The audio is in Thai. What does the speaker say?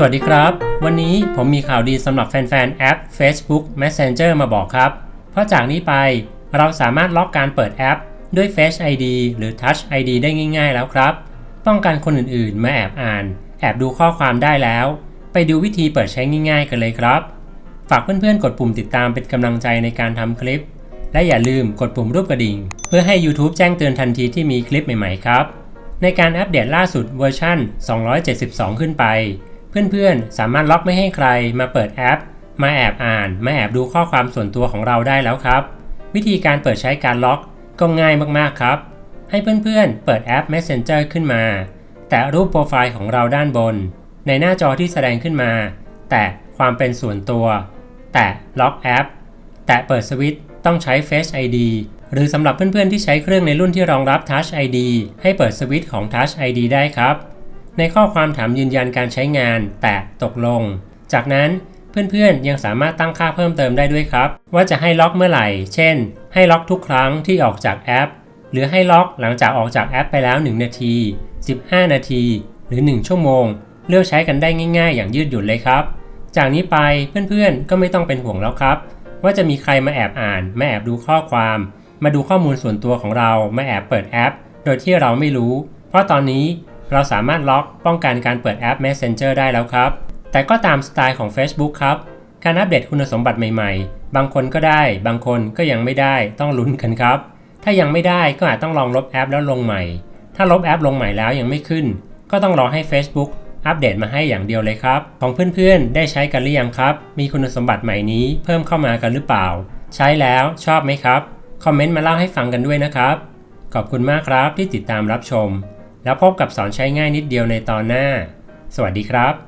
สวัสดีครับ วันนี้ผมมีข่าวดีสำหรับแฟนๆ แอป Facebook Messenger มาบอกครับ เพราะจากนี้ไปเราสามารถล็อกการเปิดแอป ด้วย Face ID หรือ Touch ID ได้ง่ายๆแล้วครับ ป้องกันคนอื่นๆ มาแอบอ่าน แอบดูข้อความได้แล้ว ไปดูวิธีเปิดใช้ง่ายๆ กันเลยครับ ฝากเพื่อนๆ กดปุ่มติดตามเป็นกำลังใจในการทำคลิป และอย่าลืมกดปุ่มรูปกระดิ่ง เพื่อให้ YouTube แจ้งเตือนทันทีที่มีคลิปใหม่ๆ ครับ ในการอัปเดตล่าสุดเวอร์ชัน 272 ขึ้นไป เพื่อนๆ สามารถล็อกไม่ให้ใครมาเปิดแอป มาแอบอ่าน มาแอบดูข้อความส่วนตัวของเราได้แล้วครับ วิธีการเปิดใช้การล็อกก็ง่ายมากๆครับ ให้เพื่อนๆ เปิดแอป Messenger ขึ้นมา แตะรูปโปรไฟล์ของเราด้านบน ในหน้าจอที่แสดงขึ้นมา แตะความเป็นส่วนตัว แตะล็อกแอป แตะเปิดสวิตช์ต้องใช้ Face ID หรือสำหรับเพื่อนๆที่ใช้เครื่องในรุ่นที่รองรับ Touch ID ให้เปิดสวิตช์ของ Touch ID ได้ครับ ในข้อความถามยืนยันการใช้งาน แตะตกลง จากนั้นเพื่อนๆ ยังสามารถตั้งค่าเพิ่มเติมได้ด้วยครับ ว่าจะให้ล็อกเมื่อไหร่ เช่น ให้ล็อกทุกครั้งที่ออกจากแอป หรือให้ล็อกหลังจากออกจากแอปไปแล้ว 1 นาที 15 นาที หรือ 1 ชั่วโมง เลือกใช้กันได้ง่าย ๆ อย่างยืดหยุ่นเลยครับ จากนี้ไปเพื่อนๆ ก็ไม่ต้องเป็นห่วงแล้วครับ ว่าจะมีใครมาแอบอ่าน มาแอบดูข้อความ มาดูข้อมูลส่วนตัวของเรามาแอบเปิดแอป โดยที่เราไม่รู้ เพราะตอนนี้เราสามารถล็อกป้องกันการเปิดแอป Messenger ได้แล้วครับ แต่ก็ตามสไตล์ของ Facebook ครับ การอัปเดตคุณสมบัติใหม่ๆ บางคนก็ได้ บางคนก็ยังไม่ได้ต้องลุ้นกันครับ ถ้ายังไม่ได้ก็อาจต้องลองลบแอปแล้วลงใหม่ ถ้าลบแอปลงใหม่แล้วยังไม่ขึ้น ก็ต้องรอให้ Facebook อัปเดตมาให้อย่างเดียวเลยครับ ของเพื่อนๆ ได้ใช้กันหรือยังครับ มีคุณสมบัติใหม่นี้เพิ่มเข้ามากันหรือเปล่า ใช้แล้วชอบไหมครับ คอมเมนต์มาเล่าให้ฟังกันด้วยนะครับ ขอบคุณมากครับที่ติดตามรับชม แล้วพบกับสอนใช้ง่ายนิดเดียวในตอนหน้า สวัสดีครับ